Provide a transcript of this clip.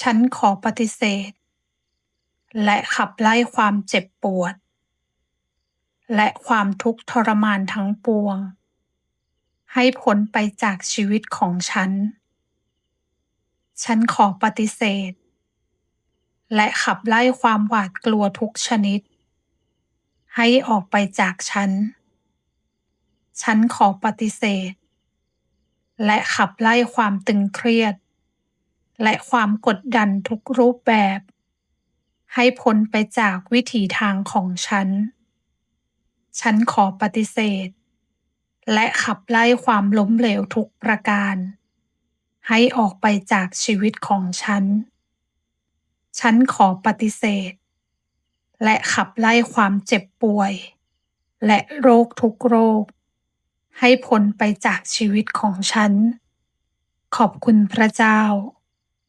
ฉันขอปฏิเสธ และขับไล่ความเจ็บปวด และความทุกข์ทรมานทั้งปวง ให้พ้นไปจากชีวิตของฉัน ฉันขอปฏิเสธ และขับไล่ความหวาดกลัวทุกชนิด ให้ออกไปจากฉัน ฉันขอปฏิเสธ และขับไล่ความตึงเครียด และความกดดันทุกรูปแบบ ให้พ้นไปจากวิถีทางของฉัน ฉันขอปฏิเสธ และขับไล่ความล้มเหลวทุกประการ ให้ออกไปจากชีวิตของฉัน ฉันขอปฏิเสธ และขับไล่ความเจ็บป่วย และโรคทุกโรค ให้พ้นไปจากชีวิตของฉันขอบคุณพระเจ้า